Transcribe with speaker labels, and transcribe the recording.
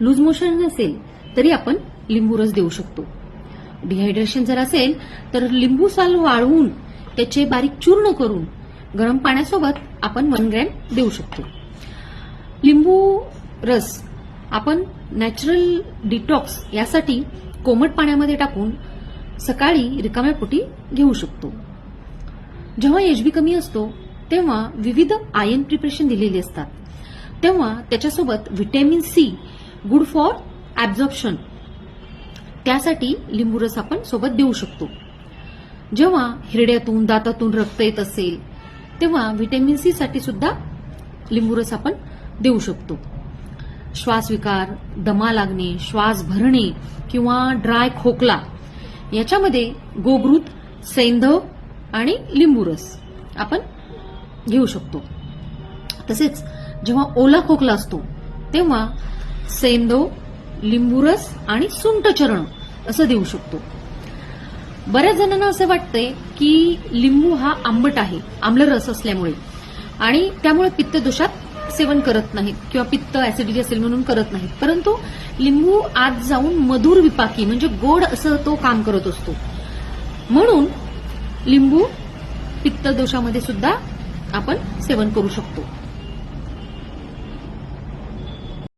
Speaker 1: Loose motion नसेल तरी आपण लिंबू रस देऊ शकतो. डिहायड्रेशन जर असेल तर लिंबू साल वाळवून त्याचे बारीक चूर्ण करून गरम पाण्यासोबत आपण वन ग्रॅम देऊ शकतो. लिंबू रस आपण नॅचरल डिटॉक्स यासाठी कोमट पाण्यामध्ये टाकून सकाळी रिकाम्या पोटी घेऊ शकतो. जेव्हा एचबी कमी असतो तेव्हा विविध आयन प्रिपरेशन दिलेली असतात. तेव्हा त्याच्यासोबत vitamin C good for absorption त्यासाठी लिंबूरस आपण सोबत देऊ शकतो. जेव्हा हिरड्यातून दातातून रक्त येत असेल तेव्हा व्हिटॅमिन सी साठी सुद्धा लिंबूरस आपण देऊ शकतो. श्वासविकार दमा लागणे श्वास भरणे किंवा ड्राय खोकला याच्यामध्ये गोगृत सैंधव आणि लिंबू रस आपण घेऊ शकतो. तसेच जेव्हा ओला खोकला असतो तेव्हा सेंदो लिंबूरस आणि सुंट चरण असं देऊ शकतो. बऱ्याच जणांना असं वाटतंय की लिंबू हा आंबट आहे आम्ल रस असल्यामुळे. आणि त्यामुळे पित्त दोषात सेवन करत नाहीत किंवा पित्त ऍसिडिटी असेल म्हणून करत नाहीत. परंतु लिंबू आत जाऊन मधुर विपाकी म्हणजे गोड असं तो काम करत असतो. म्हणून लिंबू पित्त दोषामध्ये सुद्धा आपण सेवन करू शकतो.